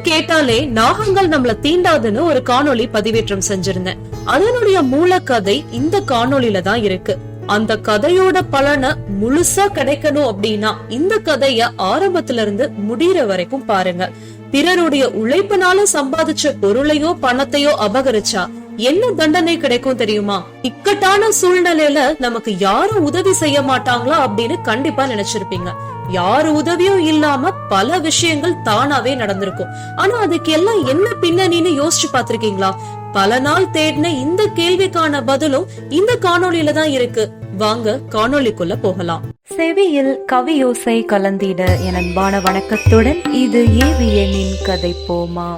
கேட்டாலே நாகங்கள் நம்மள தீண்டாதுன்னு ஒரு காணொளி பதிவேற்றம் செஞ்சிருந்தேன். அதனுடைய மூல கதை இந்த காணொளியில தான் இருக்கு. அந்த கதையோட பலனை முழுசா கிடைக்கணும் அப்படின்னா இந்த கதைய ஆரம்பத்துல இருந்து முடிகிற வரைக்கும் பாருங்க. பிறருடைய உழைப்பினால சம்பாதிச்ச பொருளையோ பணத்தையோ அபகரிச்சா என்ன தண்டனை கிடைக்கும் தெரியுமா? இக்கட்டான சூழ்நிலையில நமக்கு யாரும் உதவி செய்ய மாட்டாங்களா அப்படின்னு கண்டிப்பா நினைச்சிருப்பீங்க. யாரு உதவியும் இல்லாம பல விஷயங்கள் தானாவே நடந்திருக்கும். ஆனா அதுக்கு எல்லாம் என்ன பின்னணின்னு யோசிச்சு பாத்திருக்கீங்களா பல நாள் தேடின இந்த கேள்விக்கான பதிலும் இந்த காணொளியில தான் இருக்கு. வாங்க காணொளிக்குள்ள போகலாம். செவியில் கவியோசை கலந்திட என் அன்பான வணக்கத்துடன் இது ஏவியனின் கதை போமா.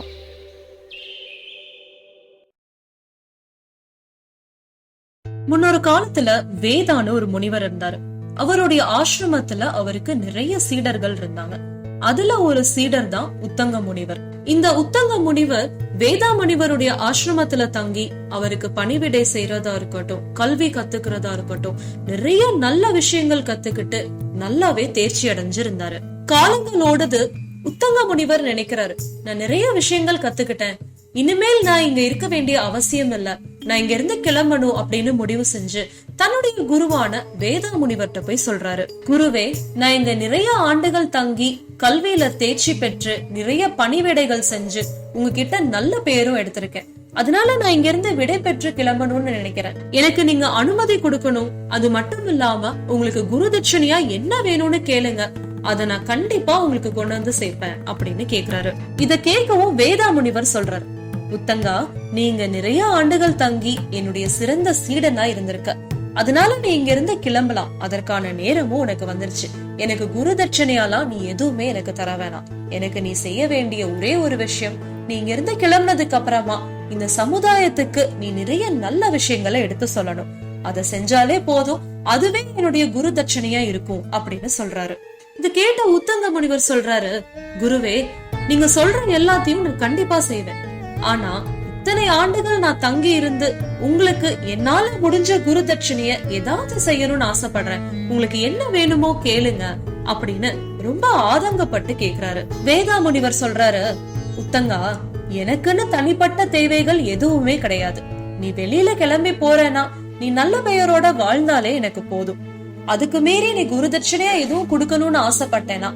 முன்னொரு காலத்துல வேதான்னு ஒரு முனிவர் இருந்தாரு. அவருடைய ஆசிரமத்துல அவருக்கு நிறைய சீடர்கள் இருந்தாங்க. அதுல ஒரு சீடர் தான் உத்தங்க முனிவர். இந்த உத்தங்க முனிவர் வேதா முனிவருடைய ஆசிரமத்துல தங்கி அவருக்கு பணிவிடை செய்யறதா இருக்கட்டும் கல்வி கத்துக்கிறதா இருக்கட்டும் நிறைய நல்ல விஷயங்கள் கத்துக்கிட்டு நல்லாவே தேர்ச்சி அடைஞ்சிருந்தாரு. காலங்களோடது உத்தங்க முனிவர் நினைக்கிறாரு நான் நிறைய விஷயங்கள் கத்துக்கிட்டேன். இனிமேல் நான் இங்க இருக்க வேண்டிய அவசியம் இல்லை. நான் இங்க இருந்து கிளம்பணும் அப்படின்னு முடிவு செஞ்சு தன்னுடைய குருவான வேதா முனிவர்கிட்ட போய் சொல்றாரு. குருவே நான் இங்க நிறைய ஆண்டுகள் தங்கி கல்வியில தேர்ச்சி பெற்று நிறைய பணிவிடைகள் செஞ்சு உங்ககிட்ட நல்ல பேரும் எடுத்திருக்கேன். அதனால நான் இங்க இருந்து விடை பெற்று கிளம்பணும்னு நினைக்கிறேன். எனக்கு நீங்க அனுமதி கொடுக்கணும். அது மட்டும் இல்லாம உங்களுக்கு குரு தட்சணையா என்ன வேணும்னு கேளுங்க. அத நான் கண்டிப்பா உங்களுக்கு கொண்டு வந்து சேர்ப்பேன் அப்படின்னு கேக்குறாரு. இத கேட்கவும் வேதா முனிவர் சொல்றாரு. உத்தங்கா நீங்க நிறைய ஆண்டுகள் தங்கி என்னுடைய சிறந்த சீடனா இருந்திருக்க. அதனால நீ இங்க இருந்து கிளம்பலாம். அதற்கான நேரமும் உனக்கு வந்துருச்சு. எனக்கு குரு தட்சணையாலாம் நீ எதுவுமே எனக்கு தர வேணாம். எனக்கு நீ செய்ய வேண்டிய ஒரே ஒரு விஷயம் நீ இங்க இருந்து கிளம்புனதுக்கு அப்புறமா இந்த சமுதாயத்துக்கு நீ நிறைய நல்ல விஷயங்களை எடுத்து சொல்லணும். அத செஞ்சாலே போதும். அதுவே என்னுடைய குரு தட்சணையா இருக்கும் அப்படின்னு சொல்றாரு. இது கேட்ட உத்தங்க முனிவர் சொல்றாரு குருவே நீங்க சொல்ற எல்லாத்தையும் நான் கண்டிப்பா செய்வேன். ஆனா இத்தனை ஆண்டுகள் நான் தங்கி இருந்து உங்களுக்கு என்னால முடிஞ்ச குரு தட்சணைய ஏதாவது செய்யணும்னு ஆசைப்படுறேன். உங்களுக்கு என்ன வேணுமோ கேளுங்க அப்படின்னு ரொம்ப ஆதங்கப்பட்டு கேக்குறாரு. வேதா முனிவர் சொல்றாரு உத்தங்கா எனக்குன்னு தனிப்பட்ட தேவைகள் எதுவுமே கிடையாது. நீ வெளியில கிளம்பி போறேன்னா நீ நல்ல பெயரோட வாழ்ந்தாலே எனக்கு போதும். அதுக்கு மீறி நீ குருதட்சணையா எதுவும் கொடுக்கணும்னு ஆசைப்பட்டேனா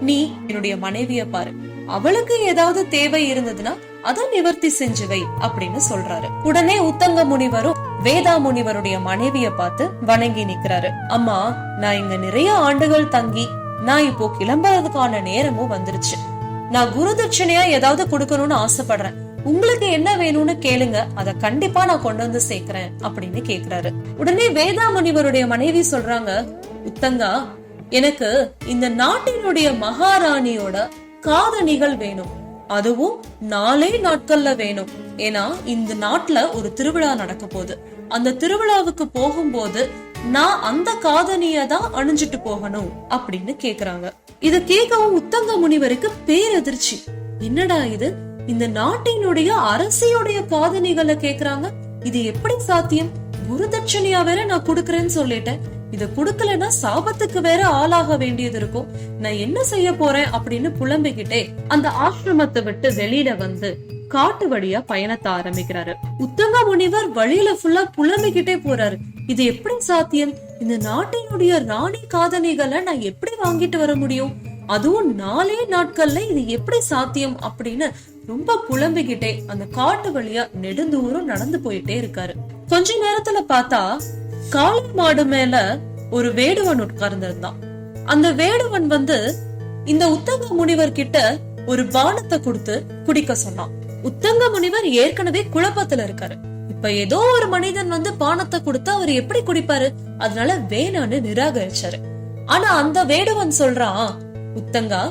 நீ என்னுடைய மனைவிய பாரு. அவளுக்கு ஏதாவது தேவை இருந்ததுன்னா அதை நிவர்த்தி செஞ்சு வை அப்படின்னு சொல்றாரு. உடனே உத்தங்க முனிவரும் வேதா முனிவருடைய மனைவிய பார்த்து வணங்கி நிக்கிறாரு. அம்மா நான் இங்க நிறைய ஆண்டுகள் தங்கி நான் இப்போ கிளம்புறதுக்கான நேரமும் வந்துருச்சு. நான் குரு தட்சிணையா ஏதாவது கொடுக்கணும்னு ஆசைப்படுறேன். உங்களுக்கு என்ன வேணும்னு கேளுங்க அத கண்டிப்பா நான் கொண்டு வந்து சேர்க்கிறேன் அப்படின்னு கேக்குறாரு. உடனே வேதா முனிவருடைய மனைவி சொல்றாங்க உத்தங்கா எனக்கு இந்த நாட்டினுடைய மகாராணியோட காதணிகள் வேணும். அதுவும் நாலே நாட்கள்ல வேணும். ஏன்னா இந்த நாட்டுல ஒரு திருவிழா நடக்க போகுது. அந்த திருவிழாவுக்கு போகும்போது நான் அந்த காதணிய தான் அணிஞ்சிட்டு போகணும் அப்படின்னு கேக்குறாங்க. இத கேட்கவும் உத்தங்க முனிவருக்கு பேரதிர்ச்சி. என்னடா இது? இந்த நாட்டினுடைய அரசியுடைய காதணிகளை கேக்குறாங்க? இது எப்படி சாத்தியம்? குருதட்சணியா வேற நான் குடுக்கறேன்னு சொல்லிட்டேன். இத குடுக்கலன்னா சாபத்துக்கு வேற ஆளாக வேண்டியது இருக்கும். நான் என்ன செய்ய போறேன் அப்படின்னு புலம்பிக்கிட்டே அந்த ஆசிரமத்தை விட்டு வெளியில வந்து காட்டு வழியா பயணத்தை ஆரம்பிக்கிறாரு. உத்தங்க முனிவர் வழியில ஃபுல்லா புலம்பிக்கிட்டே போறாரு. இது எப்படி சாத்தியம்? இந்த நாட்டினுடைய ராணி காதணிகளை நான் எப்படி வாங்கிட்டு வர முடியும்? அதுவும் நாலே நாட்கள்ல இது எப்படி சாத்தியம் அப்படின்னு ரொம்ப புலம்பிக்கிட்டே அந்த காட்டு வழியா நெடுந்தூரம் நடந்து போயிட்டே இருக்காரு. கொஞ்ச நேரத்துல பார்த்தா காளை மாடு மேல ஒரு வேடுவன் உட்கார்ந்திருந்தான். அந்த வேடுவன் வந்து இந்த உத்தங்க முனிவர் கிட்ட ஒரு பானத்தை கொடுத்து குடிக்க சொன்னான். உத்தங்க முனிவர் ஏற்கனவே குழப்பத்துல இருக்காரு. இப்ப ஏதோ ஒரு மனிதன் வந்து பானத்தை கொடுத்தா அவர் எப்படி குடிப்பாரு? அதனால வேணான்னு நிராகரிச்சாரு. ஆனா அந்த வேடுவன் சொல்றான் உத்தங்கா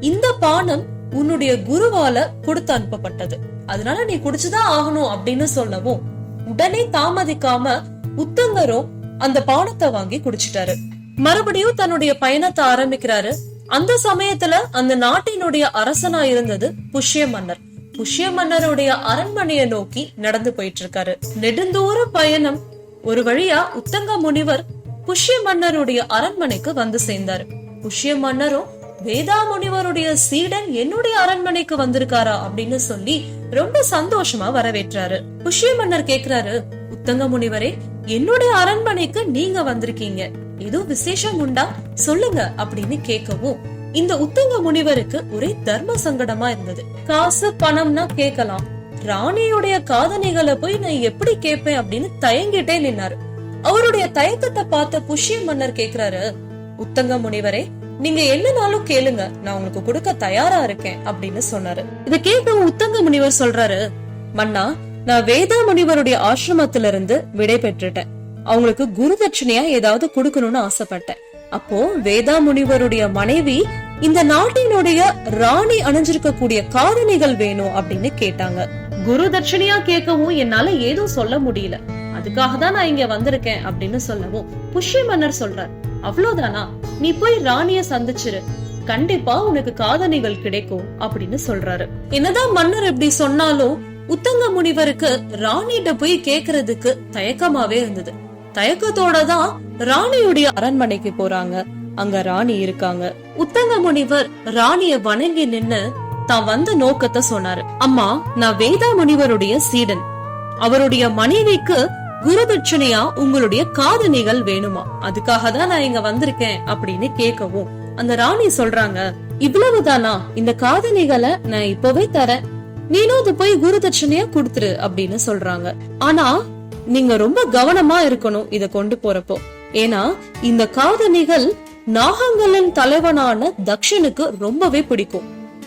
இந்த பானம் உன்னுடைய குருவால கொடுத்து அனுப்பப்பட்டது. அதனால நீ குடிச்சுதான் ஆகணும் அப்படின்னு சொல்லவும் உடனே தாமதிக்காம உத்தங்கரும் அந்த பானத்தை வாங்கி குடிச்சிட்டாரு. மறுபடியும் தன்னுடைய பயணத்தை ஆரம்பிக்கிறாரு. அந்த சமயத்துல அந்த நாட்டினுடைய அரசனா இருந்தது புஷ்ய மன்னர் புஷ்ய மன்னருடைய அரண்மனையை நோக்கி நடந்து போயிட்டு இருக்காரு நெடுந்தூர பயணம். ஒரு வழியா உத்தங்க முனிவர் புஷ்ய மன்னருடைய அரண்மனைக்கு வந்து சேர்ந்தாரு. புஷ்ய மன்னரும் வேதா முனிவருடைய சீடன் என்னுடைய அரண்மனைக்கு வந்திருக்காரா அப்படின்னு சொல்லி ரொம்ப சந்தோஷமா வரவேற்றாரு. புஷ்ய மன்னர் கேக்குறாரு உத்தங்க முனிவரே என்னுடைய அரண்மனைக்கு நீங்க வந்திருக்கீங்க. ஏதோ விசேஷம் உண்டா? சொல்லுங்க அப்படின்னு கேட்கவும் இந்த உத்தங்க முனிவருக்கு ஒரே தர்ம சங்கடமா இருந்தது. காசு பணம்னா கேட்கலாம். ராணியுடைய காதணிகளை போய் நான் எப்படி கேட்பேன் அப்படின்னு தயங்கிட்டே நின்னாரு. அவருடைய தயக்கத்தை பார்த்த புஷ்ய மன்னர் கேக்குறாரு உத்தங்க முனிவரே நீங்க என்னனாலும் கேளுங்க. நான் உங்களுக்கு கொடுக்க தயாரா இருக்கேன் அப்படின்னு சொன்னாரு. இத கேட்கவும் உத்தங்க முனிவர் சொல்றாரு மன்னா நான் வேதா முனிவருடைய ஆசிரமத்திலிருந்து விடை பெற்றுட்டேன். அவங்களுக்கு குரு தட்சணையா ஏதாவது கொடுக்கணும்னு ஆசைப்பட்டேன். அப்போ வேதா முனிவருடைய மனைவி இந்த நாட்டினுடைய ராணி அணிஞ்சிருக்கக்கூடிய காதணிகள் வேணும் அப்படின்னு கேட்டாங்க. குரு தட்சணையா கேட்கவும் என்னால ஏதும் சொல்ல முடியல. அதுக்காக தான் நான் இங்க வந்திருக்கேன் அப்படின்னு சொல்லவும் புஷ்ய மன்னர் சொல்றார். அவ்வளவுதானா? நீ போய் ராணிய சந்திச்சிரு. கண்டிப்பா உனக்கு காதணிகள் கிடைக்கும் அப்படின்னு சொல்றாரு. என்னதான் மன்னர் இப்படி சொன்னாலும் உத்தங்க முனிவருக்கு ராணிகிட்ட போய் கேக்குறதுக்கு தயக்கமாவே இருந்தது. தயக்கத்தோட தான் ராணியுடைய அரண்மனைக்கு போறாங்க. அங்க ராணி இருக்காங்க. உத்தங்க முனிவர் ராணிய வணங்கி நின்னு தான் வந்த நோக்கத்தை சொன்னாரு. அம்மா நான் வேதா முனிவருடைய சீடன். அவருடைய மனைவிக்கு குருதட்சணையா உங்களுடைய காதணிகள் வேணுமா? அதுக்காக தான் நான் இங்க வந்திருக்கேன் அப்படின்னு கேட்கவும் அந்த ராணி சொல்றாங்க இவ்வளவுதானா? இந்த காதணிகளை நான் இப்பவே தரேன். நீனும் இது போய் குரு தட்சணையா கொடுத்துரு அப்படின்னு சொல்றாங்க. ஆனா நீங்க ரொம்ப கவனமா இருக்கணும் இத கொண்டு போறப்போ. ஏன்னா இந்த காதணிகள் நாகங்களின் தலைவனான தக்ஷனுக்கு ரொம்பவே பிடிக்கும்.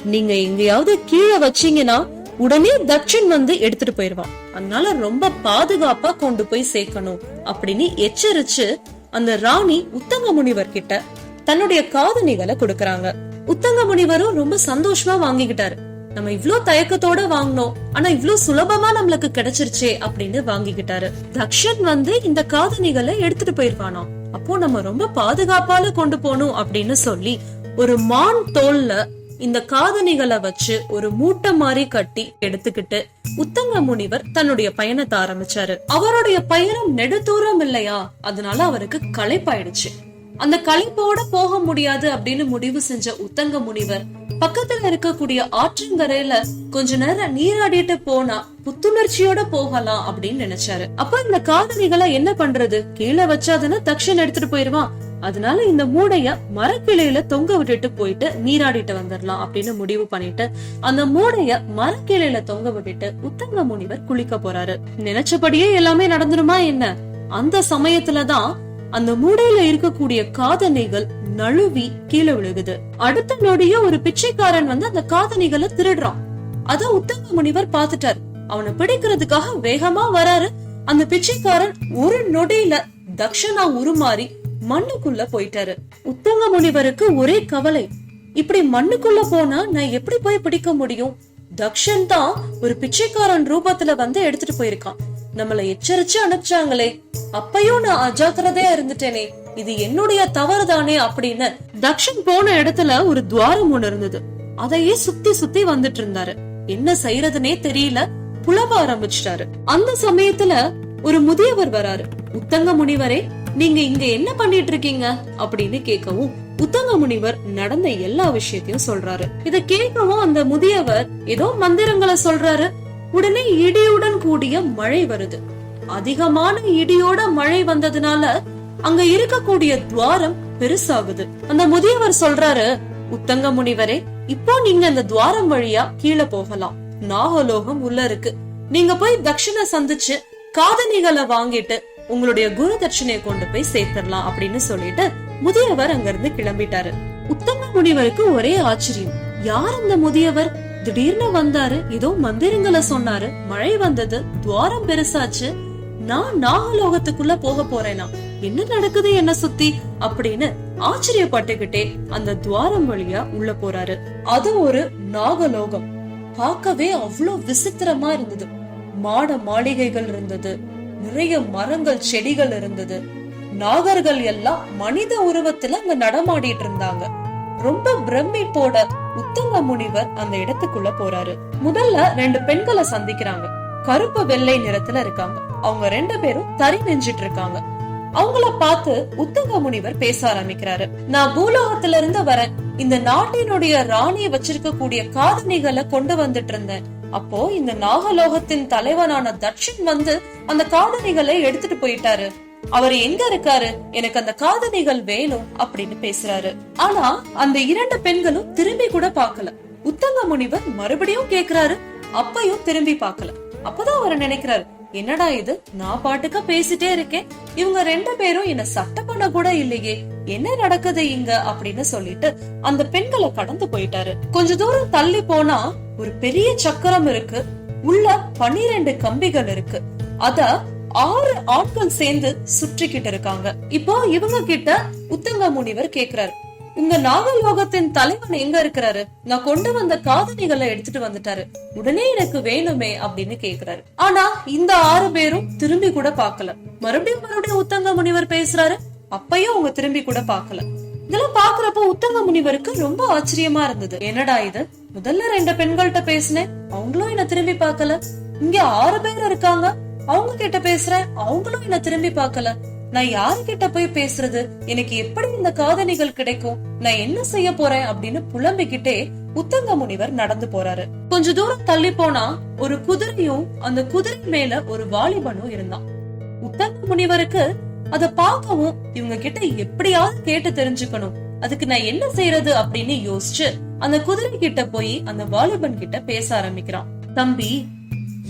நீங்க எங்கேயாவது கீழே வச்சீங்கன்னா உடனே தக்ஷன் வந்து எடுத்துட்டு போயிருவான். அதனால ரொம்ப பாதுகாப்பா கொண்டு போய் சேர்க்கணும் அப்படின்னு எச்சரிச்சு அந்த ராணி உத்தங்க முனிவர் கிட்ட தன்னுடைய காதணிகளை கொடுக்கறாங்க. உத்தங்க முனிவரும் ரொம்ப சந்தோஷமா வாங்கிக்கிட்டாரு. நம்ம இவ்ளோ தயக்கத்தோட வாங்கினோம். ஆனா இவ்ளோ சுலபமா நம்மளுக்கு கிடைச்சிருச்சே அப்படின்னு வாங்கிக்கிட்டாரு. தக்ஷன் வந்து இந்த காதணிகளை எடுத்துட்டு போயிருவானாம் அப்போ நம்ம ரொம்ப பாதுகாப்பால கொண்டு போகணும் அப்படின்னு சொல்லி ஒரு மான் தோல்ல இந்த காதணிகளை வச்சு ஒரு மூட்டை மாதிரி கட்டி எடுத்துக்கிட்டு உத்தங்க முனிவர் தன்னுடைய பயணத்தை ஆரம்பிச்சாரு. அவருடைய பயணம் நெடுதூரம் இல்லையா? அதனால அவருக்கு களைப்பாயிடுச்சு. அந்த களைப்போட போக முடியாது அப்படின்னு முடிவு செஞ்ச உத்தங்க முனிவர் பக்கத்துல இருக்கக்கூடிய ஆற்றங்கரையில கொஞ்ச நேரம் நீராடிட்டு போனா புத்துணர்ச்சியோட போகலாம் அப்படின்னு நினைச்சாரு. அப்ப இந்த காதணிகளை என்ன பண்றது? கீழே வச்சாதுன்னா தக்ஷன் எடுத்துட்டு போயிருவான். அதனால இந்த மூடைய மரக்கிளையில தொங்க விட்டுட்டு போயிட்டு நீராடிட்டு வந்துடலாம் அப்படின்னு முடிவு பண்ணிட்டு அந்த மூடைய மரக்கிளையில தொங்க விட்டுட்டு உத்தங்க முனிவர் குளிக்க போறாரு. நினைச்சபடியே எல்லாமே நடந்துருமா என்ன? அந்த சமயத்துலதான் அந்த மூடையில இருக்கக்கூடிய காதணிகள் நழுவி கீழே விழுகுது. அடுத்த நொடியே ஒரு பிச்சைக்காரன் வந்து அந்த காதணிகளை திருடுறான். அத உத்தங்க முனிவர் பாத்துட்டாரு அவனை பிடிக்கிறதுக்காக வேகமா வராரு. அந்த பிச்சைக்காரன் ஒரு நொடியில தக்ஷனா உருமாறி மண்ணுக்குள்ள போயிட்டாரு. உத்தங்க முனிவருக்கு ஒரே கவலை. இப்படி மண்ணுக்குள்ள போனா நான் எப்படி போய் பிடிக்க முடியும்? தக்ஷன் தான் ஒரு பிச்சைக்காரன் ரூபத்துல வந்து எடுத்துட்டு போயிருக்கான். நம்மள எச்சரிச்சு அனுப்பிச்சாங்களே. அப்பயும் நான் அஜாக்கிரதையா இருந்துட்டேனே. இது என்னுடைய தவறு தானே அப்படின்னு தக்ஷன் போன இடத்துல ஒரு துவாரம் ஒண்ணு இருந்தது. அதையே சுத்தி சுத்தி வந்துட்டு இருந்தாரு. என்ன செய்யறதுனே தெரியல. புலவ ஆரம்பிச்சிட்டாரு. அந்த சமயத்துல ஒரு முதியவர் வராரு. உத்தங்க முனிவரே நீங்க இங்க என்ன பண்ணிட்டு இருக்கீங்க? அப்படின்னு கேட்கவும் உத்தங்க முனிவர் நடந்த எல்லா விஷயத்தையும் சொல்றாரு. இத கேட்கவும் அந்த முதியவர் ஏதோ மந்திரங்களை சொல்றாரு. உடனே இடியுடன் கூடிய மழை வருது. அதிகமான இடியோட மழை வந்ததுனால அங்க இருக்கக்கூடிய துவாரம் பெருசாகுது. அந்த முதியவர் சொல்றாரு உத்தங்க முனிவரே இப்போ நீங்க அந்த துவாரம் வழியா கீழே போகலாம். நாகலோகம் உள்ள இருக்கு. நீங்க போய் தட்சிண சந்திச்சு காதணிகளை வாங்கிட்டு உங்களுடைய குரு தட்சிணையை கொண்டு போய் சேர்த்திடலாம் அப்படின்னு சொல்லிட்டு முதியவர் அங்க இருந்து கிளம்பிட்டாரு. உத்தங்க முனிவருக்கு ஒரே ஆச்சரியம். யார் அந்த முதியவர்? திடீர்னு வந்தாரு ஏதோ மந்திரங்களை சொன்னாரு. மழை வந்தது துவாரம் பெருசாச்சு. நான் நாகலோகத்துக்குள்ள போக போறேனா? என்ன நடக்குது என்ன சுத்தி? அப்படின்னு ஆச்சரியப்பட்டுகிட்டே அந்த துவாரம் வழியா உள்ள போறாரு. அது ஒரு நாகலோகம். பார்க்கவே அவ்வளவு விசித்திரமா இருந்தது. மாட மாளிகைகள் இருந்தது. நிறைய மரங்கள் செடிகள் இருந்தது. நாகர்கள் எல்லாம் மனித உருவத்துல அங்க நடமாடிட்டு இருந்தாங்க. ரொம்ப பிரமிப்போட உத்தங்க முனிவர் அந்த இடத்துக்குள்ள போறாரு. முதல்ல ரெண்டு பெண்களை சந்திக்கிறாங்க. கருப்பு வெள்ளை நிறத்துல இருக்காங்க. அவங்க ரெண்டு பேரும் தறி நெஞ்சிட்டு இருக்காங்க. அவங்கள பார்த்து உத்தங்க முனிவர் பேச ஆரம்பிக்கிறாரு. நான் பூலோகத்துல இருந்து வரேன். இந்த நாட்டினுடைய ராணிய வச்சிருக்க கூடிய காதணிகளை கொண்டு வந்துட்டு இருந்தேன். அப்போ இந்த நாகலோகத்தின் தலைவனான தட்சின் வந்து அந்த காதணிகளை எடுத்துட்டு போயிட்டாரு. அவர் எங்க இருக்காரு? எனக்கு அந்த காதணிகள் வேணும் அப்படின்னு பேசுறாரு. ஆனா அந்த இரண்டு பெண்களும் திரும்பி கூட பாக்கல உத்தங்க முனிவர் மறுபடியும் கேக்குறாரு. அப்பையும் திரும்பி பாக்கல அப்பதான் அவர் நினைக்கிறாரு என்னடா இது? நான் பாட்டுக்க பேசிட்டே இருக்கேன். இவங்க ரெண்டு பேரும் என்ன சட்ட பண்ண கூட இல்லையே. என்ன நடக்குது இங்க? அப்படின்னு சொல்லிட்டு அந்த பெண்களை கடந்து போயிட்டாரு. கொஞ்ச தூரம் தள்ளி போனா ஒரு பெரிய சக்கரம் இருக்கு. உள்ள பனிரெண்டு கம்பிகள் இருக்கு. அத ஆறு ஆட்கள் சேர்ந்து சுற்றிக்கிட்டு இருக்காங்க. இப்போ இவங்க கிட்ட உத்தங்க முனிவர் கேக்குறாரு. உங்க நாகலோகத்தின் தலைவன் எங்க இருக்கிறாரு? நான் கொண்டு வந்த காதணிகளை எடுத்துட்டு வந்துட்டாரு. உடனே எனக்கு வேணுமே அப்படின்னு கேக்குறாரு. ஆனா இந்த ஆறு பேரும் திரும்பி கூட பாக்கல மறுபடியும் மறுபடியும் உத்தங்க முனிவர் பேசுறாரு. அப்பயும் அவங்க திரும்பி கூட பாக்கல இதெல்லாம் பாக்குறப்போ உத்தங்க முனிவருக்கு ரொம்ப ஆச்சரியமா இருந்தது. என்னடா இது? முதல்ல ரெண்டு பெண்கள்கிட்ட பேசினேன். அவங்களும் என்ன திரும்பி பாக்கல இங்க ஆறு பேர் இருக்காங்க. அவங்க கிட்ட பேசுறேன். அவங்களும் என்ன திரும்பி பார்க்கல. நான் யாரு கிட்ட போய் பேசுறது? எனக்கு எப்படி இந்த காதணிகள் கிடைக்கும்? நான் என்ன செய்ய போறேன்? அப்படின்னு புலம்பிக்கிட்டே உத்தங்க முனிவர் நடந்து போறாரு. கொஞ்ச தூரம் தள்ளி போனா ஒரு குதிரையும் அந்த குதிரை மேல ஒரு வாலிபனும் இருந்தான். உத்தங்க முனிவருக்கு அத பார்க்கவும் இவங்க கிட்ட எப்படியாவது கேட்டு தெரிஞ்சுக்கணும். அதுக்கு நான் என்ன செய்யறது அப்படின்னு யோசிச்சு அந்த குதிரை கிட்ட போய் அந்த வாலிபன் கிட்ட பேச ஆரம்பிக்கிறான். தம்பி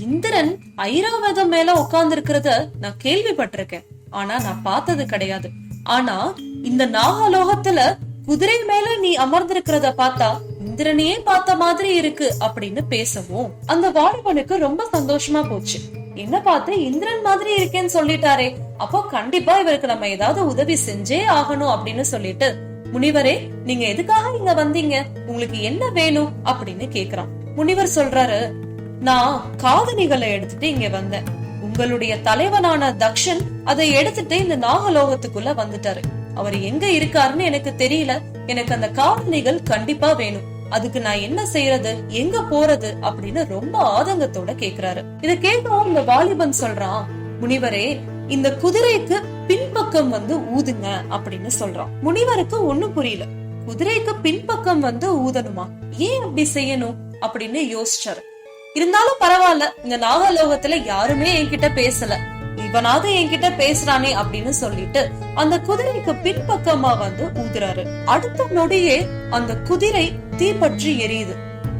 இந்திரன் ஐராவதம் மேல உட்கார்ந்து இருக்கிறத நான் கேள்விப்பட்டிருக்கேன். ஆனா நான் பார்த்தது கிடையாது. ஆனா இந்த நாகலோகத்துல குதிரை மேல நீ அமர்ந்திருக்கிறத பார்த்தா இந்திரனையே பார்த்த மாதிரி இருக்கு அப்படின்னு பேசவும் அந்த வாலிபனுக்கு ரொம்ப சந்தோஷமா போச்சு. என்ன பார்த்து இந்திரன் மாதிரி இருக்கேன்னு சொல்லிட்டாரே அப்போ கண்டிப்பா இவருக்கு நம்ம ஏதாவது உதவி செஞ்சே ஆகணும் அப்படின்னு சொல்லிட்டு முனிவரே நீங்க எதுக்காக இங்க வந்தீங்க? உங்களுக்கு என்ன வேணும்? அப்படின்னு கேக்குறான். முனிவர் சொல்றாரு நான் காதணிகளை எடுத்துட்டு இங்க வந்தேன். உங்களுடைய தலைவனான தக்ஷன் அதை எடுத்துட்டு இந்த நாகலோகத்துக்குள்ள வந்துட்டாரு. அவர் எங்க இருக்காருன்னு எனக்கு தெரியல. எனக்கு அந்த காதணிகள் கண்டிப்பா வேணும். அதுக்கு நான் என்ன செய்யறது? எங்க போறது? அப்படின்னு ரொம்ப ஆதங்கத்தோட கேக்குறாரு. இத கேட்கவும் இந்த வாலிபன் சொல்றான் முனிவரே இந்த குதிரைக்கு பின்பக்கம் வந்து ஊதுங்க அப்படின்னு சொல்றான். முனிவருக்கு ஒண்ணும் புரியல. குதிரைக்கு பின்பக்கம் வந்து ஊதணுமா? ஏன் அப்படி செய்யணும்? அப்படின்னு யோசிச்சாரு. இருந்தாலும் பரவாயில்ல இந்த நாகலோகத்துல யாருமே என்கிட்ட பேசல. இவனாவது என்கிட்ட பேசுறானே அப்படின்னு சொல்லிட்டு அந்த குதிரைக்கு பின்பக்கமா வந்து ஊதுறாரு. அடுத்த நொடியே அந்த குதிரை தீப்பற்றி எரியுது.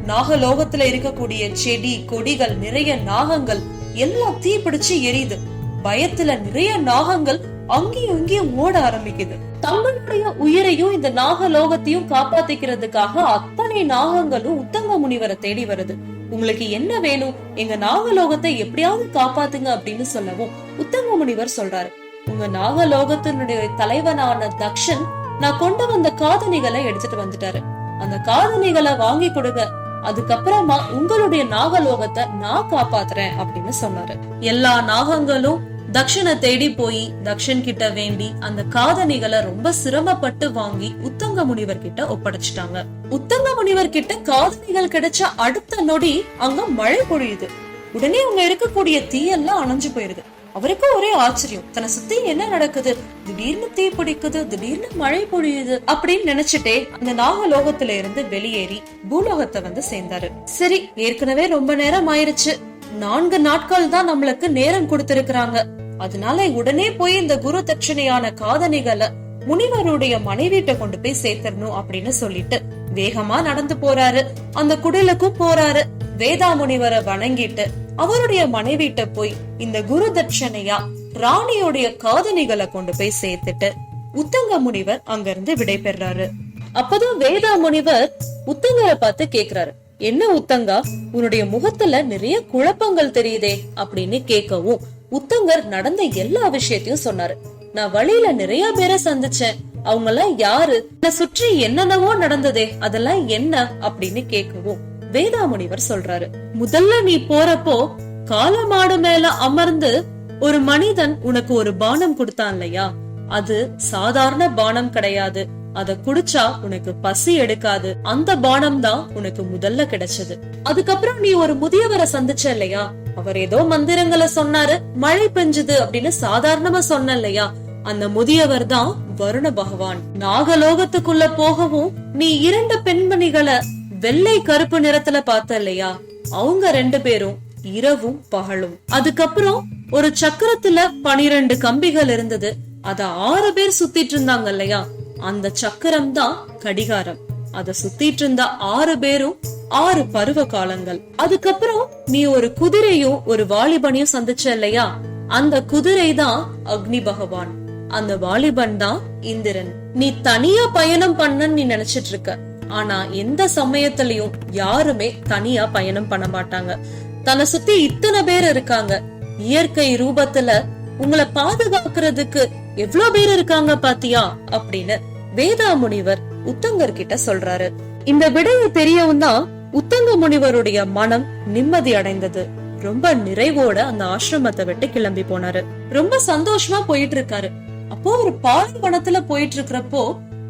நாகலோகத்துல இருக்கக்கூடிய செடி கொடிகள் நிறைய நாகங்கள் எல்லாம் தீப்பிடிச்சு எரியுது. பயத்துல நிறைய நாகங்கள் அங்கேயும் இங்கேயும் ஓட ஆரம்பிக்குது. தங்களுடைய உயிரையும் இந்த நாகலோகத்தையும் காப்பாத்திக்கிறதுக்காக அத்தனை நாகங்களும் உத்தங்க முனிவரை தேடி வருது. உங்களுக்கு என்ன வேணும்? எங்க நாகலோகத்தை எப்படியாவது காப்பாத்துங்க அப்படின்னு சொல்லவும் உத்தம முனிவர் சொல்றாரு. உங்க நாகலோகத்தினுடைய தலைவனான தக்ஷன் நான் கொண்டு வந்த காதணிகளை எடுத்துட்டு வந்துட்டாரு. அந்த காதணிகளை வாங்கி கொடுங்க. அதுக்கப்புறமா உங்களுடைய நாகலோகத்தை நான் காப்பாத்துறேன் அப்படின்னு சொன்னாரு. எல்லா நாகங்களும் தக்ஷனை தேடி போய் தக்ஷன் கிட்ட வேண்டி அந்த காதணிகளை ரொம்ப சிரமப்பட்டு வாங்கி உத்தங்க முனிவர் கிட்ட ஒப்படைச்சிட்டாங்க. உத்தங்க முனிவர் கிட்ட காதணிகள் கிடைச்ச அடுத்த நொடி அங்க மழை பொழியுது. உடனே அங்க இருக்கக்கூடிய தீயெல்லாம் அணைஞ்சு போயிருது. அவருக்கு ஒரே ஆச்சரியம். தன்னை சுத்தி என்ன நடக்குது? திடீர்னு தீ பிடிக்குது திடீர்னு மழை பொழியுது அப்படின்னு நினைச்சிட்டே அந்த நாகலோகத்துல இருந்து வெளியேறி பூலோகத்தை வந்து சேர்ந்தாரு. சரி ஏற்கனவே ரொம்ப நேரம் ஆயிருச்சு. நான்கு நாட்கள் தான் நம்மளுக்கு நேரம் கொடுத்திருக்கிறாங்க. அதனால உடனே போய் இந்த குரு தட்சணையான காதணிகளை முனிவருடைய மனைவிட்ட கொண்டு போய் சேர்த்தரணும் அப்படின்னு சொல்லிட்டு வேகமா நடந்து போறாரு. அந்த குடிலுக்கும் போறாரு. வேதா முனிவரை வணங்கிட்டு அவருடைய மனைவிட்ட போய் இந்த குரு தட்சணையா ராணியோடைய காதணிகளை கொண்டு போய் சேர்த்துட்டு உத்தங்க முனிவர் அங்கிருந்து விடைபெறாரு. அப்பதான் வேதா முனிவர் உத்தங்கரை பார்த்து கேக்குறாரு. என்ன உத்தங்கா? உன்னுடைய முகத்துல நிறைய குழப்பங்கள் தெரியுதே அப்படின்னு கேட்கவும் உத்தங்கர் நடந்த எல்லா விஷயத்தையும் சொன்னாரு. நான் வழியில நிறைய பேரை சந்திச்சேன். அவங்க எல்லாம் யாரு? என்ன சுற்றி என்னென்னவோ நடந்ததே அதெல்லாம் என்ன? அப்படின்னு கேட்கவும் வேதாமுனிவர் சொல்றாரு. முதல்ல நீ போறப்போ காலமாடு மேல அமர்ந்து ஒரு மனிதன் உனக்கு ஒரு பானம் கொடுத்தான் இல்லையா? அது சாதாரண பானம் கிடையாது. அத குடிச்சா உனக்கு பசி எடுக்காது. அந்த பானம் தான் உனக்கு முதல்ல கிடைச்சது. அதுக்கப்புறம் நீ ஒரு முதியவரை சந்திச்ச இல்லையா? அவர் ஏதோ மந்திரங்களை சொன்னாரு. மழை பெஞ்சுது அப்படின்னு சாதாரணமா சொன்ன இல்லையா? அந்த முதியவர் தான் வருண பகவான். நாகலோகத்துக்குள்ள போகவும் நீ இரண்டு பெண்மணிகளை வெள்ளை கருப்பு நிறத்துல பார்த்த இல்லையா? அவங்க ரெண்டு பேரும் இரவும் பகலும். அதுக்கப்புறம் ஒரு சக்கரத்துல பனிரெண்டு கம்பிகள் இருந்தது. அத ஆறு பேர் சுத்திட்டு இருந்தாங்க இல்லையா? அந்த சக்கரம் தான் கடிகாரம். அத சுத்திட்டு இருந்த ஆறு பேரும் ஆறு பருவ காலங்கள். அதுக்கப்புறம் நீ ஒரு குதிரையும் ஒரு வாலிபனையும் சந்திச்ச இல்லையா? அந்த குதிரை தான் அக்னி பகவான். அந்த வாலிபன் தான் இந்திரன். நீ தனியா பயணம் பண்ணன்னு நீ நினைச்சிட்டு இருக்க. ஆனா எந்த சமயத்திலயும் யாருமே தனியா பயணம் பண்ண மாட்டாங்க. தன்னை சுத்தி இத்தனை பேர் இருக்காங்க. இயற்கை ரூபத்துல உங்களை பாதுகாக்கிறதுக்கு எவ்வளவு பேர் இருக்காங்க பாத்தியா? அப்படின்னு வேதா முனிவர் உத்தங்கர் கிட்ட சொல்றாரு. இந்த விடையை தெரியவும் தான் உத்தங்க முனிவருடைய மனம் நிம்மதி அடைந்தது. ரொம்ப நிறைவோட அந்த ஆசிரமத்தை விட்டு கிளம்பி போனாரு. ரொம்ப சந்தோஷமா போயிட்டு இருக்காரு அப்போ ஒரு பாலைவனத்துல போயிட்டு இருக்கிறப்போ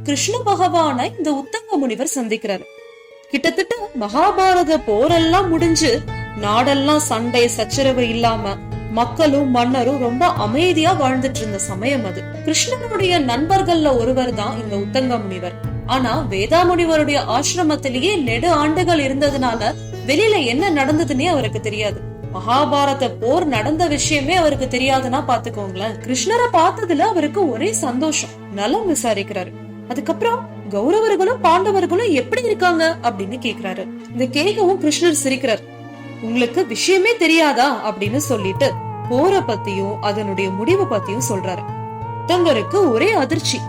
கிருஷ்ண பகவானை இந்த உத்தங்க முனிவர் சந்திக்கிறாரு. கிட்டத்தட்ட மகாபாரத போரெல்லாம் முடிஞ்சு நாடெல்லாம் சண்டை சச்சரவு இல்லாம மக்களும் மன்னரும் ரொம்ப அமைதியா வாழ்ந்துட்டு இருந்த சமயம் அது. கிருஷ்ணனுடைய நண்பர்கள்ல ஒருவர் தான் இந்த உத்தங்க முனிவர். ஆனா வேதாமுனிவருடைய ஆசிரமத்திலேயே நெடு ஆண்டுகள் இருந்ததுனால வெளியில என்ன நடந்ததுன்னே அவருக்கு தெரியாது. மகாபாரத போர் நடந்த விஷயமே அவருக்கு தெரியாதுன்னா பாத்துக்கோங்களேன். கிருஷ்ணரை பார்த்ததுல அவருக்கு ஒரே சந்தோஷம். நலம் விசாரிக்கிறாரு. அதுக்கப்புறம் கௌரவர்களும் பாண்டவர்களும் எப்படி இருக்காங்க அப்படின்னு கேக்குறாரு. இத கேட்கவும் கிருஷ்ணர் சிரிக்கிறார். உங்களுக்கு விஷயமே தெரியாதா அப்படின்னு சொல்லிட்டு போற பத்தியும் அதனுடைய முடிவு பத்தியும் சொல்றாரு. தங்களுக்கு ஒரே அதிர்ச்சி.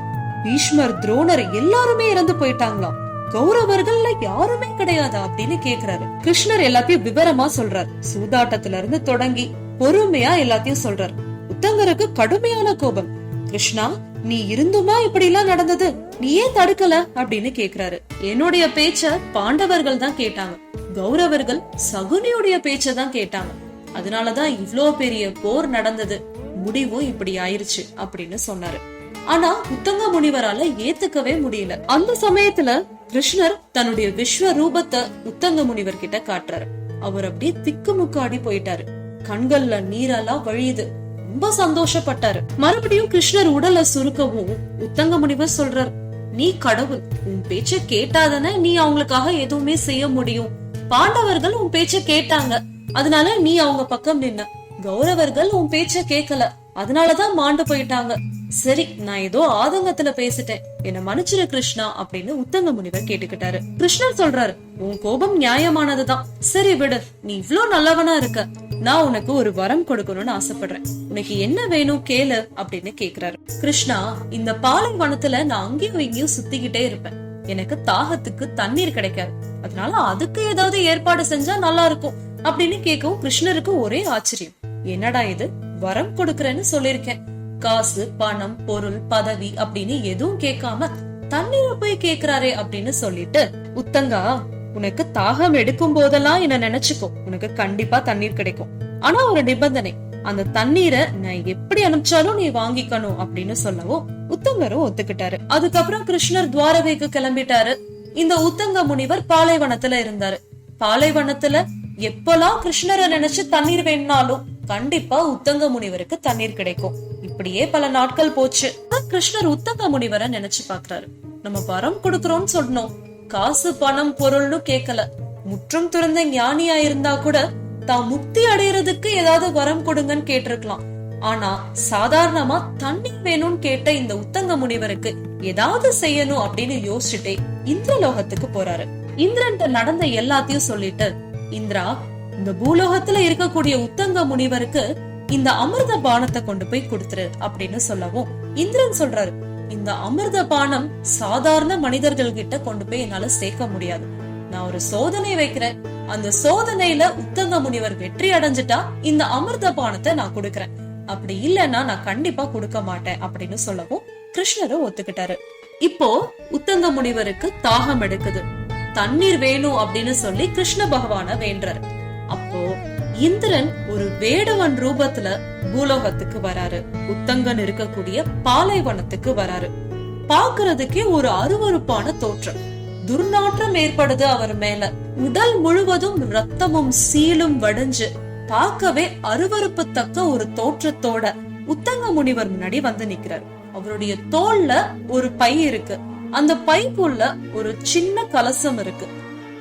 பீஷ்மர் துரோணர் எல்லாருமே இறந்து போயிட்டாங்களாம். கௌரவர்கள்ல யாருமே கிடையாது அப்படின்னு கேக்குறாரு. கிருஷ்ணர் எல்லாத்தையும் விவரமா சொல்றாரு. சூதாட்டத்துல இருந்து தொடங்கி பொறுமையா எல்லாத்தையும் சொல்றாரு. உத்தங்கருக்கு கடுமையான கோபம். கிருஷ்ணா நீ இருந்துமா? இப்படி எல்லாம் நடந்தது. நீ ஏன் தடுக்கல? அப்படின்னு கேக்குறாரு. என்னுடைய பேச்ச பாண்டவர்கள் தான் கேட்டாங்க. கௌரவர்கள் சகுனியுடைய பேச்ச தான் கேட்டாங்க. அதனாலதான் இவ்ளோ பெரிய போர் நடந்தது. முடிவும் இப்படி ஆயிருச்சு அப்படின்னு சொன்னாரு. ஆனா உத்தங்க முனிவரால ஏத்துக்கவே முடியல. அந்த சமயத்துல கிருஷ்ணர் தன்னுடைய விஸ்வ ரூபத்தை உத்தங்க முனிவர் கிட்ட காட்டுறாரு. அவர் அப்படியே திக்குமுக்காடி போயிட்டாரு. கண்கள்ல நீரெல்லாம் வழியுது. ரொம்ப சந்தோஷப்பட்டாரு. மறுபடியும் கிருஷ்ணர் உடலை சுருக்கவும் உத்தங்க முனிவர் சொல்றார் நீ கடவுள் உன் பேச்ச கேட்டாதானே நீ அவங்களுக்காக எதுவுமே செய்ய முடியும். பாண்டவர்கள் உன் பேச்ச கேட்டாங்க. அதனால நீ அவங்க பக்கம் நின்ன. கௌரவர்கள் உன் பேச்ச கேட்கல அதனாலதான் மாண்டு போயிட்டாங்க. சரி நான் ஏதோ ஆதங்கத்துல பேசிட்டேன். என்ன மன்னிச்சிரு கிருஷ்ணா அப்படின்னு உத்தங்க முனிவர் கேட்டுக்கிட்டாரு. கிருஷ்ணர் சொல்றாரு உன் கோபம் நியாயமானதுதான். சரி விடு நீ இவ்ளோ நல்லவனா இருக்க. நான் உனக்கு ஒரு வரம் கொடுக்கணும்னு ஆசைப்படுறேன். உனக்கு என்ன வேணும் கேளு அப்படின்னு கேக்குறாரு. கிருஷ்ணா இந்த பாலைவனத்துல நான் அங்கேயும் இங்கேயும் சுத்திக்கிட்டே இருப்பேன். எனக்கு தாகத்துக்கு தண்ணீர் கிடைக்காது. அதனால அதுக்கு ஏதாவது ஏற்பாடு செஞ்சா நல்லா இருக்கும். அப்படின்னு கேட்கவும் கிருஷ்ணருக்கு ஒரே ஆச்சரியம். என்னடா இது? வரம் கொடுக்கறேன்னு சொல்லிருக்கேன் காசு பணம் பொருள் பதவி அப்படின்னு எதுவும் கேட்காம தண்ணீரை போய் கேக்குறாரே அப்படின்னு சொல்லிட்டு உத்தங்கா உனக்கு தாகம் எடுக்கும் போதெல்லாம் என்ன நினைச்சுக்கோ. உனக்கு கண்டிப்பா தண்ணீர் கிடைக்கும். ஆனா ஒரு நிபந்தனை. அந்த தண்ணீரை நான் எப்படி அனுப்பிச்சாலும் நீ வாங்கிக்கணும் அப்படின்னு சொல்லவும் உத்தங்கரும் ஒத்துக்கிட்டாரு. அதுக்கப்புறம் கிருஷ்ணர் துவாரகைக்கு கிளம்பிட்டாரு. இந்த உத்தங்க முனிவர் பாலைவனத்துல இருந்தாரு. பாலைவனத்துல எப்பெல்லாம் கிருஷ்ணரை நினைச்சு தண்ணீர் வேணும்னாலும் கண்டிப்பா உத்தங்க முனிவருக்கு தண்ணீர் கிடைக்கும். இப்படியே பல நாட்கள் போச்சு. கிருஷ்ணர் உத்தங்க முனிவரை நினைச்சு பாக்குறாரு. நம்ம வரம் கொடுக்கறோம்னு சொன்னோம். காசு பணம் பொருள்னு கேட்கல முற்றும் துறந்த ஞானியா இருந்தா கூட தான் முக்தி அடையறதுக்கு ஏதாவது வரம் கொடுங்கன்னு கேட்டிருக்கலாம். ஆனா சாதாரணமா தண்ணி வேணும்னு கேட்ட இந்த உத்தங்க முனிவருக்கு ஏதாவது செய்யணும் அப்படின்னு யோசிச்சுட்டே இந்திரலோகத்துக்கு போறாரு. இந்திரன் நடந்த எல்லாத்தையும் சொல்லிட்டு இந்திரா இந்த பூலோகத்துல இருக்கக்கூடிய உத்தங்க முனிவருக்கு இந்த அமிர்த பானத்தை கொண்டு போய் கொடுத்துரு அப்படின்னு சொல்லவும் இந்திரன் சொல்றாரு. இந்த அமிர்த பானம் சாதாரண மனிதர்கள் கிட்ட கொண்டு போய் என்னால சேர்க்க முடியாது. நான் ஒரு சோதனை வைக்கிறேன். அந்த சோதனையில உத்தங்க முனிவர் வெற்றி அடைஞ்சிட்டா இந்த அமிர்த பானத்தை நான் கொடுக்கறேன். அப்படி இல்லைன்னா நான் கண்டிப்பா கொடுக்க மாட்டேன் அப்படின்னு சொல்லவும் கிருஷ்ணரும் ஒத்துக்கிட்டாரு. இப்போ உத்தங்க முனிவருக்கு தாகம் எடுக்குது. தண்ணீர் வேணும் அப்படின்னு சொல்லி கிருஷ்ண பகவான வேண்டாரு அப்போ இந்திரன் ஒரு வேடவன் ரூபத்துல பூலோகத்துக்கு வராரு. உத்தங்கன் இருக்கக்கூடிய பாலைவனத்துக்கு வராரு. பாக்குறதுக்கே ஒரு அருவருப்பான தோற்றம். துர்நாற்றம் ஏற்படுது அவர் மேல. உடல் முழுவதும் ரத்தமும் சீலும் வடிஞ்சு பார்க்கவே அருவருப்பு தக்க ஒரு தோற்றத்தோட உத்தங்க முனிவர் முன்னாடி வந்து நிக்கிறார். அவருடைய தோல்ல ஒரு பை இருக்கு. அந்த பைக்குள்ள ஒரு சின்ன கலசம் இருக்கு.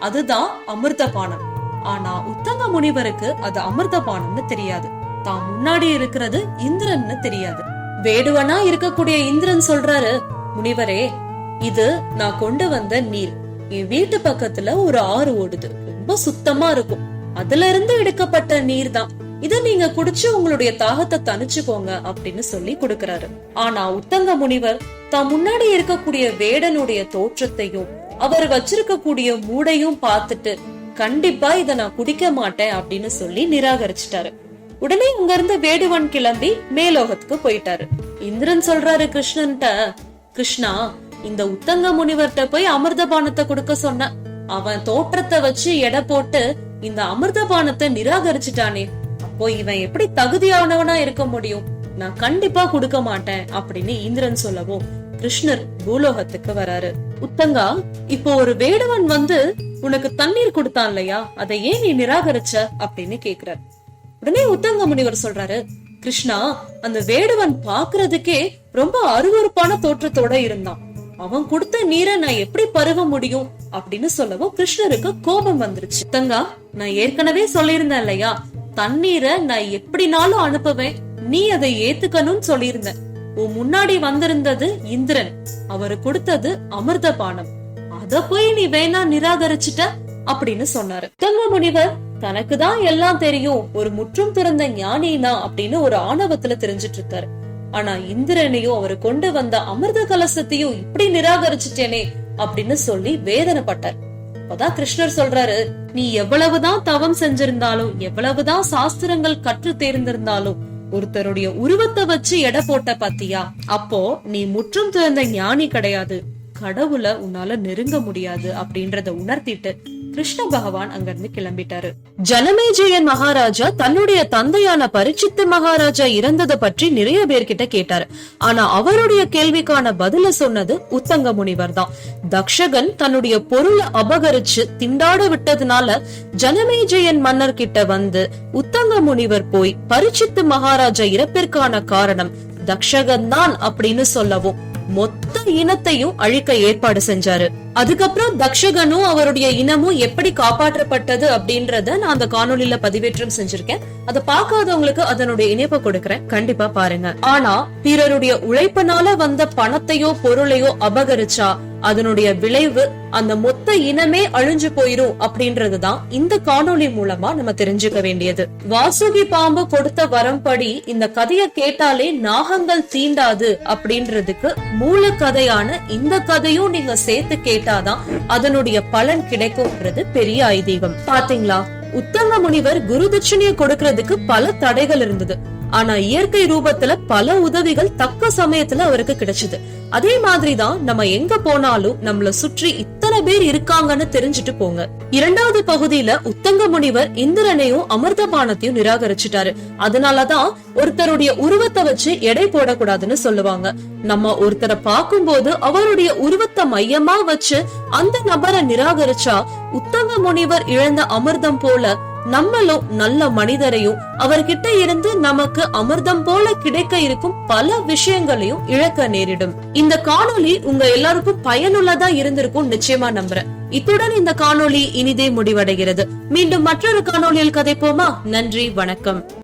அதுதான் அமிர்தபானம் ஆனா உத்தங்க முனிவருக்கு அது அமிர்தபானம்னு தெரியாது. தான் முன்னாடி இருக்கிறது இந்திரன்னு தெரியாது. வேடுவனா இருக்கக்கூடிய இந்திரன் சொல்றாரு முனிவரே இது நான் கொண்டு வந்த நீர். என் வீட்டு பக்கத்துல ஒரு ஆறு ஓடுது. ரொம்ப சுத்தமா இருக்கும். அதுல இருந்து எடுக்கப்பட்ட நீர் தான். இத நீங்க குடிச்சு உங்களுடைய தாகத்தை தணிச்சுக்கோங்க அப்படின்னு சொல்லி கொடுக்கறாரு. ஆனா உத்தங்க முனிவர் தான் முன்னாடி இருக்கக்கூடிய வேடனுடைய தோற்றத்தையும் அவர் வச்சிருக்கக்கூடிய மூடையும் பார்த்துட்டு கண்டிப்பா இத நான் குடிக்க மாட்டேன் அப்படின்னு சொல்லி நிராகரிச்சிட்டாரு. உடனே அங்க இருந்து வேடுவன் கிளம்பி மேலோகத்துக்கு போயிட்டாரு. இந்திரன் சொல்றாரு கிருஷ்ணன்ட்ட கிருஷ்ணா இந்த உத்தங்க முனிவர்கிட்ட போய் அமிர்தபானத்தை கொடுக்க சொன்ன. அவன் தோற்றத்தை வச்சு எடை போட்டு இந்த அமிர்தபானத்தை நிராகரிச்சுட்டானே. அப்போ இவன் எப்படி தகுதியானவனா இருக்க முடியும்? நான் கண்டிப்பா கொடுக்க மாட்டேன் அப்படின்னு இந்திரன் சொல்லவும் கிருஷ்ணர் பூலோகத்துக்கு வராரு. உத்தங்கா இப்போ ஒரு வேடவன் வந்து உனக்கு தண்ணீர் கொடுத்தான் இல்லையா? அதை ஏன் நீ நிராகரிச்ச? அப்படின்னு கேக்குறாரு. உடனே உத்தங்க முனிவர் சொல்றாரு கிருஷ்ணா அந்த வேடுவன் பாக்குறதுக்கே ரொம்ப அருவருப்பான தோற்றத்தோட இருந்தான். அவன் கொடுத்த நீரை நான் எப்படி பருக முடியும் அப்படின்னு சொல்லவும் கிருஷ்ணருக்கு கோபம் வந்துருச்சு. தங்கா நான் ஏற்கனவே சொல்லியிருந்தேன் இல்லையா? தண்ணீரை நான் எப்படினாலும் அனுப்புவேன். நீ அதை ஏத்துக்கணும்னு சொல்லியிருந்த உன் முன்னாடி வந்திருந்தது இந்திரன். அவரு கொடுத்தது அமிர்த பானம் அத போய் நீ வேணா நிராகரிச்சுட்ட அப்படின்னு சொன்னாரு. தங்க முனிவர் தனக்குதான் எல்லாம் தெரியும். ஒரு முற்றும் திறந்த ஞானினா அப்படின்னு ஒரு ஆணவத்துல தெரிஞ்சிட்டு இருக்காரு. ஆனா இந்திரனையும் அவர் கொண்டு வந்த அமிர்த கலசத்தையும் இப்படி நிராகரிச்சுட்டேனே அப்படின்னு சொல்லி வேதனைப்பட்டார். அப்பதான் கிருஷ்ணர் சொல்றாரு நீ எவ்வளவுதான் தவம் செஞ்சிருந்தாலும் எவ்வளவுதான் சாஸ்திரங்கள் கற்று தேர்ந்திருந்தாலும் ஒருத்தருடைய உருவத்தை வச்சு எடை போட்ட பாத்தியா? அப்போ நீ முற்றும் திறந்த ஞானி கிடையாது. கடவுளை உன்னால நெருங்க முடியாது அப்படின்றத உணர்த்திட்டு கிருஷ்ண பகவான் அங்கிருந்து கிளம்பிட்டாரு. ஜனமேஜயன் மகாராஜா தன்னுடைய தந்தையான பரிச்சித்து மகாராஜா இறந்ததை பற்றி நிறைய பேர்கிட்ட கேட்டாரு. ஆனா அவருடைய கேள்விக்கான பதில சொன்னது உத்தங்க முனிவர் தான். தக்ஷகன் தன்னுடைய பொருளை அபகரிச்சு திண்டாட விட்டதுனால ஜனமேஜயன் மன்னர் கிட்ட வந்து உத்தங்க முனிவர் போய் பரிச்சித்து மகாராஜா இறப்பிற்கான காரணம் தக்ஷகன் தான் அப்படின்னு சொல்லவும் மொத்த இனத்தையும் அழிக்க ஏற்பாடு செஞ்சாரு. அதுக்கப்புறம் தக்ஷகனும் அவருடைய இனமும் எப்படி காப்பாற்றப்பட்டது அப்படின்றத நான் அந்த காணொளியில பதிவேற்றம் செஞ்சிருக்கேன். அதை பார்க்காதவங்களுக்கு அதனுடைய இணைப்பை கொடுக்கறேன். கண்டிப்பா பாருங்க. ஆனா பிறருடைய உழைப்பினால வந்த பணத்தையோ பொருளையோ அபகரிச்சா அதனுடைய விளைவு அந்த மொத்த இனமே அழிஞ்சு போயிரும் அப்படின்றதுதான் இந்த காணொளி மூலமா நம்ம தெரிஞ்சுக்க வேண்டியது. வாசுகி பாம்பு கொடுத்த வரம்படி இந்த கதையை கேட்டாலே நாகங்கள் தீண்டாது அப்படின்றதுக்கு மூல கதையான இந்த கதையும் நீங்க சேர்த்து கேட்டாதான் அதனுடைய பலன் கிடைக்கும்ன்றது பெரிய ஐதீகம். பாத்தீங்களா? உத்தங்க முனிவர் குரு தட்சணையை கொடுக்கறதுக்கு பல தடைகள் இருந்தது. ஆனா இயற்கை ரூபத்துல பல உதவிகள் தக்க சமயத்துல அவருக்கு கிடைச்சது. அதே மாதிரிதான் நம்ம எங்க போனாலும் நம்மள சுற்றி எத்தனை பேர் இருக்காங்கன்னு தெரிஞ்சுட்டு போங்க. இரண்டாவது பகுதியில உத்தங்க முனிவர் இந்திரனையும் அமிர்தபானத்தையும் நிராகரிச்சுட்டாரு. அதனாலதான் ஒருத்தருடைய உருவத்தை வச்சு எடை போடக்கூடாதுன்னு சொல்லுவாங்க. நம்ம ஒருத்தரை பார்க்கும்போது அவருடைய உருவத்தை மையமா வச்சு அந்த நபரை நிராகரிச்சா உத்தங்க முனிவர் இழந்த அமிர்தம் போல நம்மளும் நல்ல மனிதரையும் அவர்கிட்ட இருந்து நமக்கு அமிர்தம் போல கிடைக்க இருக்கும் பல விஷயங்களையும் இழக்க நேரிடும். இந்த காணொளி உங்க எல்லாருக்கும் பயனுள்ளதா இருந்திருக்கும் நிச்சயமா நம்புறேன். இத்துடன் இந்த காணொளி இனிதே முடிவடைகிறது. மீண்டும் மற்றொரு காணொளியில் கதைப்போமா? நன்றி வணக்கம்.